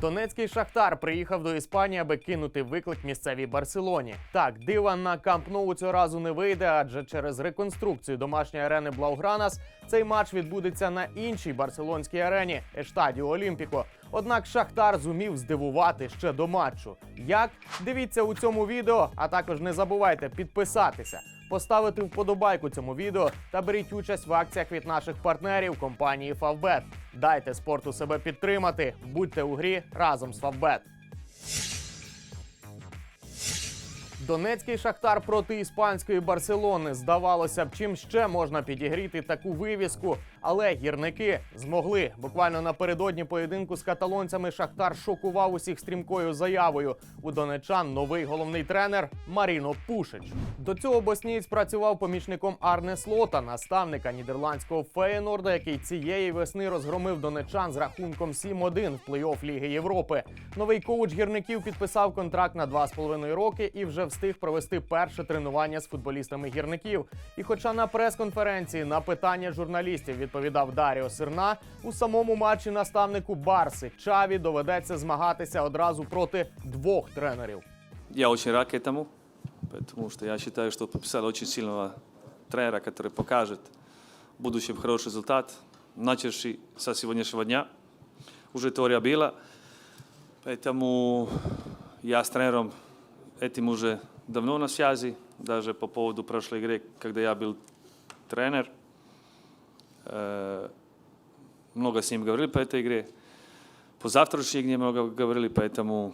Донецький шахтар приїхав до Іспанії, аби кинути виклик місцевій Барселоні. Так, дива на Камп Ноу цього разу не вийде, адже через реконструкцію домашньої арени Блаугранас цей матч відбудеться на іншій барселонській арені Ештадіо Олімпіко. Однак Шахтар зумів здивувати ще до матчу. Як дивіться у цьому відео, а також не забувайте підписатися, поставити вподобайку цьому відео та беріть участь в акціях від наших партнерів компанії Favbet. Дайте спорту себе підтримати. Будьте у грі разом з Фабет. Донецький шахтар проти іспанської Барселони. Здавалося б, чим ще можна підігріти таку вивіску, але гірники змогли. Буквально напередодні поєдинку з каталонцями Шахтар шокував усіх стрімкою заявою. У донечан новий головний тренер Маріно Пушич. До цього боснієць працював помічником Арне Слота, наставника нідерландського Феєнорда, який цієї весни розгромив донечан з рахунком 7-1 в плей-офф Ліги Європи. Новий коуч гірників підписав контракт на 2,5 роки і вже встиг провести перше тренування з футболістами гірників. І хоча на прес-конференції на питання журналістів відповідав Даріо Сирна, у самому матчі наставнику Барси Чаві доведеться змагатися одразу проти двох тренерів. Я очень рад к этому, потому что я считаю, что подписали очень сильного тренера, который покажет в будущем хороший результат, начавший со сегодняшнего дня. Уже теория была, поэтому я с тренером этим уже давно на связи, даже по поводу прошлой игры, когда я был тренер. Э, Много с ним говорили по этой игре. По завтрашней игре много говорили, поэтому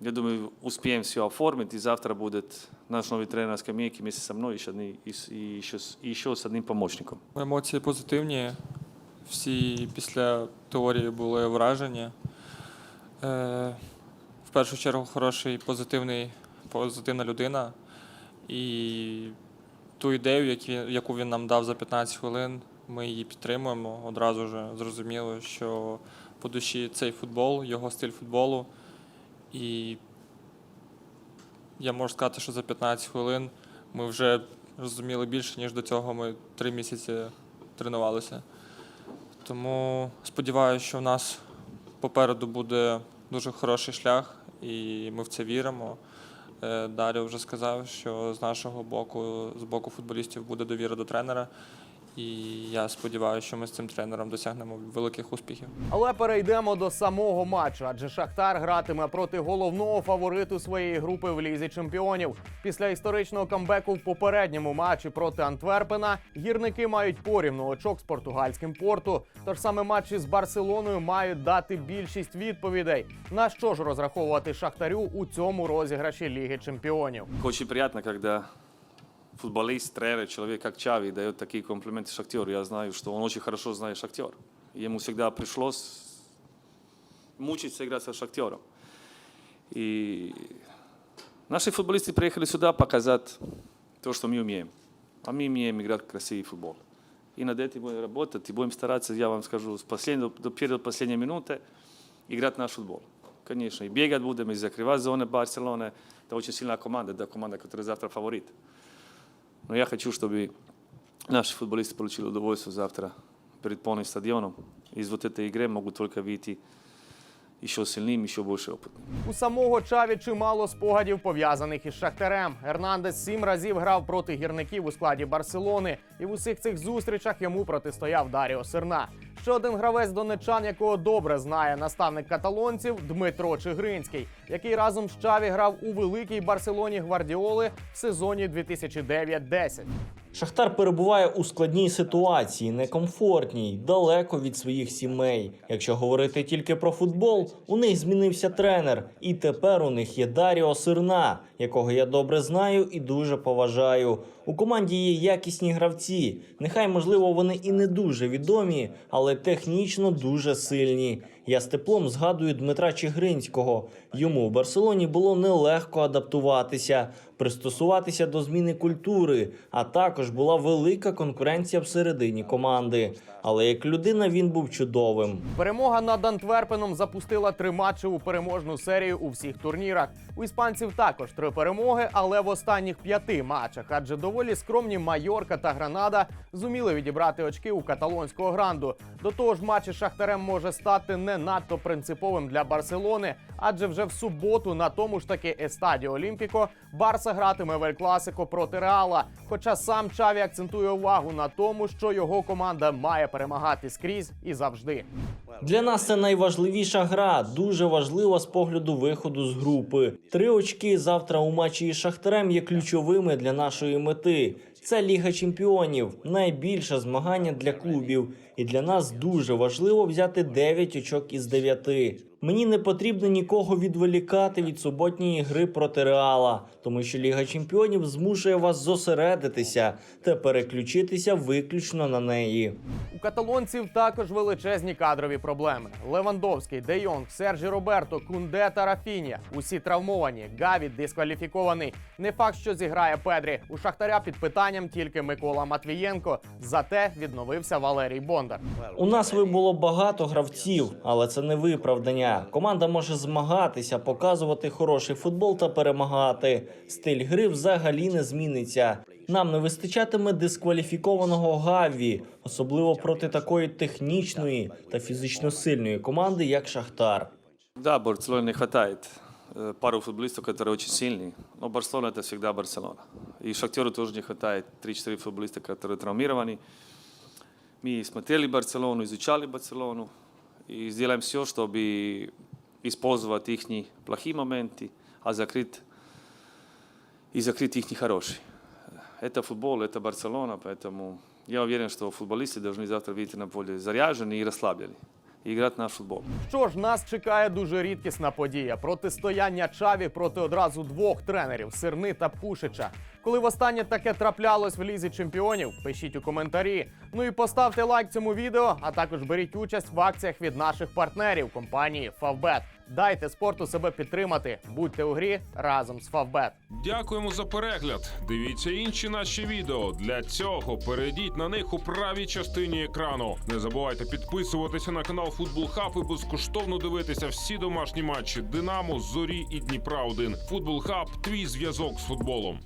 я думаю, успеем все оформить, и завтра будет наш новый тренер на скамейке вместе со мной еще, одни- и, с- и еще, с- и еще с одним помощником. Емоції позитивні. Всі після теорії були вражені. Е, в першу чергу хороший, позитивний, позитивна людина. І ту ідею, які, яку він нам дав за 15 хвилин, ми її підтримуємо. Одразу ж зрозуміло, що по душі цей футбол, його стиль футболу. І я можу сказати, що за 15 хвилин ми вже розуміли більше, ніж до цього ми три місяці тренувалися. Тому сподіваюся, що в нас попереду буде дуже хороший шлях, і ми в це віримо. Е, Дар'я вже сказав, що з нашого боку, з боку футболістів, буде довіра до тренера. І я сподіваюся, що ми з цим тренером досягнемо великих успіхів. Але перейдемо до самого матчу, адже Шахтар гратиме проти головного фавориту своєї групи в лізі чемпіонів. Після історичного камбеку в попередньому матчі проти Антверпена гірники мають порівну очок з португальським порту. Тож саме матчі з Барселоною мають дати більшість відповідей. На що ж розраховувати Шахтарю у цьому розіграші Ліги Чемпіонів? Очень приятно, когда футболист, тренер, человек как Чави дает такие комплименты Шахтеру. Я знаю, что он очень хорошо знает Шахтер. Ему всегда пришлось мучиться играть со Шахтером. И наши футболисты приехали сюда показать то, что мы умеем. А мы умеем играть красивый футбол. И над этим будем работать, и будем стараться, я вам скажу, с последнего, до первой последней минуты играть наш футбол. Конечно, и бегать будем, и закрывать зоны Барселоны. Это очень сильная команда, да, команда, которая завтра фаворит. Но я хочу, чтобы наши футболисты получили удовольствие завтра перед полным стадионом. Из вот этой игры могут только выйти еще сильнее, еще больше опытным. У самого Чаві чимало спогадів пов'язаних із Шахтарем. Ернандес сім разів грав проти гірників у складі Барселони, і в усіх цих зустрічах йому протистояв Даріо Серна. Ще один гравець донечан, якого добре знає наставник каталонців Дмитро Чигринський, який разом з Чаві грав у великій Барселоні Гвардіоли в сезоні 2009-10. Шахтар перебуває у складній ситуації, некомфортній, далеко від своїх сімей. Якщо говорити тільки про футбол, у них змінився тренер, і тепер у них є Даріо Сирна, якого я добре знаю і дуже поважаю. У команді є якісні гравці. Нехай, можливо, вони і не дуже відомі, але технічно дуже сильні. Я з теплом згадую Дмитра Чигринського. Йому в Барселоні було нелегко адаптуватися, пристосуватися до зміни культури, а також була велика конкуренція всередині команди. Але як людина він був чудовим. Перемога над Антверпеном запустила три матчі у переможну серію у всіх турнірах. У іспанців також три перемоги, але в останніх п'яти матчах, адже доволі скромні Майорка та Гранада зуміли відібрати очки у каталонського гранду. До того ж, матч із Шахтарем може стати не надто принциповим для Барселони, адже вже в суботу на тому ж таки Естаді Олімпіко Барса гратиме в Ель Класико проти Реала. Хоча сам Чаві акцентує увагу на тому, що його команда має перемагати скрізь і завжди. Для нас це найважливіша гра, дуже важлива з погляду виходу з групи. Три очки завтра у матчі із Шахтарем є ключовими для нашої мети. Це Ліга Чемпіонів, найбільше змагання для клубів. І для нас дуже важливо взяти 9 очок із 9. Мені не потрібно нікого відволікати від суботньої гри проти Реала, тому що Ліга Чемпіонів змушує вас зосередитися та переключитися виключно на неї. У каталонців також величезні кадрові проблеми. Левандовський, Де Йонг, Сержі Роберто, Кунде та Рафінія. Усі травмовані. Гаві дискваліфікований. Не факт, що зіграє Педрі. У Шахтаря під питанням тільки Микола Матвієнко. Зате відновився Валерій Бондар. У нас ви було багато гравців, але це не виправдання. Команда може змагатися, показувати хороший футбол та перемагати. Стиль гри взагалі не зміниться. Нам не вистачатиме дискваліфікованого Гаві, особливо проти такої технічної та фізично сильної команди, як Шахтар. Да, Барселоне не хватает э, пару футболистов, которые очень сильные. Но Барселона это всегда Барселона. И Шахтеру тоже не хватает 3-4 футболиста, которые травмированы. Мы смотрели Барселону, изучали Барселону и сделаем все, чтобы использовать их плохие моменты, а закрыть и закрыть их хорошие. Это футбол, это Барселона, поэтому я уверен, что футболисты должны завтра выйти на поле заряжены и расслаблены. И играть наш футбол. Що ж, нас чекає дуже рідкісна подія: протистояння Чаві проти одразу двох тренерів Сирни та Пушича. Коли востаннє таке траплялось в лізі чемпіонів, пишіть у коментарі. Ну і поставте лайк цьому відео, а також беріть участь в акціях від наших партнерів компанії Favbet. Дайте спорту себе підтримати. Будьте у грі разом з Favbet. Дякуємо за перегляд. Дивіться інші наші відео. Для цього перейдіть на них у правій частині екрану. Не забувайте підписуватися на канал Футбол Хаб і безкоштовно дивитися всі домашні матчі Динамо, Зорі і Дніпра 1 Футбол Хаб твій зв'язок з футболом.